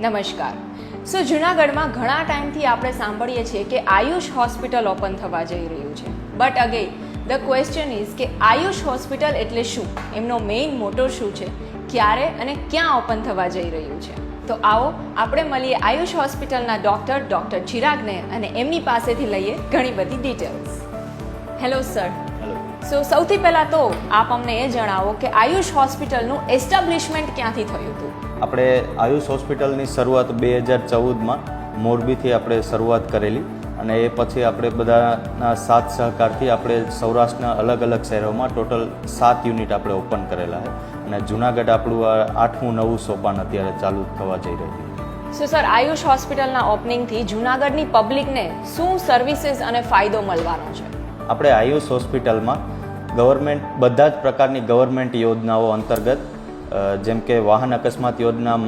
નમસ્કાર. સો જુનાગઢમાં ઘણા ટાઈમથી આપણે સાંભળીએ છીએ કે આયુષ હોસ્પિટલ ઓપન થવા જઈ રહ્યું છે. But again the question is કે આયુષ હોસ્પિટલ એટલે શું? એમનો મેઇન મોટો શું છે? ક્યારે અને ક્યાં ઓપન થવા જઈ રહ્યું છે? તો આવો આપણે મળીએ આયુષ હોસ્પિટલના ડૉક્ટર ડૉક્ટર ચિરાગને અને એમની પાસેથી લઈએ ઘણી બધી ડિટેલ્સ હેલો સર સો સૌથી પહેલાં તો આપ અમને એ જણાવો કે આયુષ હોસ્પિટલનું એસ્ટાબ્લિશમેન્ટ ક્યાંથી થયું હતું? આપણે આયુષ હોસ્પિટલની શરૂઆત બે હજાર ચૌદમાં મોરબીથી આપણે શરૂઆત કરેલી અને એ પછી આપણે બધાના સાથ સહકારથી આપણે સૌરાષ્ટ્રના અલગ અલગ શહેરોમાં ટોટલ સાત યુનિટ આપણે ઓપન કરેલા છે. અને જુનાગઢ આપણું આ આઠમું નવું સોપાન અત્યારે ચાલુ થવા જઈ રહ્યું છે. સો સર આયુષ હોસ્પિટલના ઓપનિંગથી જૂનાગઢની પબ્લિકને શું સર્વિસીસ અને ફાયદો મળવાનો છે? આપણે આયુષ હોસ્પિટલમાં ગવર્મેન્ટ બધા જ પ્રકારની ગવર્મેન્ટ યોજનાઓ અંતર્ગત જેમ કે વાહન અકસ્માત યોજના,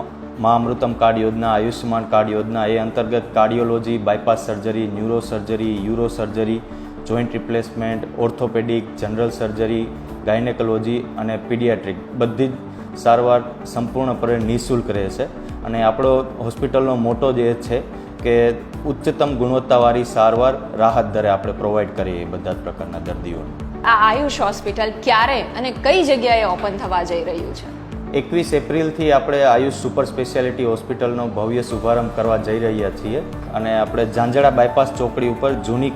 મા અમૃતમ કાર્ડ યોજના, આયુષ્યમાન કાર્ડ યોજના, એ અંતર્ગત cardiology, bypass surgery, neuro surgery, uro surgery, joint replacement, orthopaedic, general surgery, gynaecology અને પીડિયાટ્રિક. બધી જ સારવાર સંપૂર્ણપણે નિઃશુલ્ક રહે છે અને આપણો હોસ્પિટલનો મોટો જ એ છે કે ઉચ્ચતમ ગુણવત્તાવાળી સારવાર રાહત દરે આપણે પ્રોવાઈડ કરીએ બધા જ પ્રકારના દર્દીઓને. આ આયુષ હોસ્પિટલ ક્યારે અને કઈ જગ્યાએ ઓપન થવા જઈ રહ્યું છે? એકવીસ એપ્રિલથી આપણે આયુષ સુપર સ્પેશિયાલિટી હોસ્પિટલનો ભવ્ય શુભારંભ કરવા જઈ રહ્યા છીએ અને આપણે ઝાંઝડા બાયપાસ ચોકડી ઉપર જૂની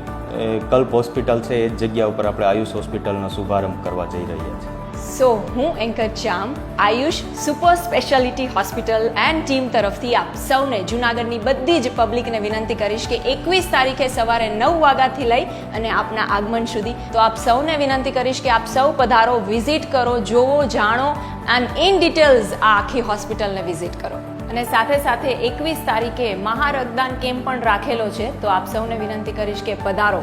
કલ્પ હોસ્પિટલ છે, એ જગ્યા ઉપર આપણે આયુષ હોસ્પિટલનો શુભારંભ કરવા જઈ રહ્યા છીએ. સો હું anchor ચામ, Ayush super speciality hospital and team તરફથી આપ સૌને જૂનાગઢની બધી જ પબ્લિકને વિનંતી કરીશ કે એકવીસ તારીખે સવારે નવ વાગ્યાથી લઈ અને આપના આગમન સુધી તો આપ સૌને વિનંતી કરીશ કે આપ સૌ પધારો, વિઝિટ કરો જોવો જાણો એન્ડ ઇન ડિટેલ્સ આ આખી હોસ્પિટલને વિઝિટ કરો. અને સાથે સાથે એકવીસ તારીખે મહારક્તદાન કેમ્પ પણ રાખેલો છે. તો આપ સૌને વિનંતી કરીશ કે પધારો.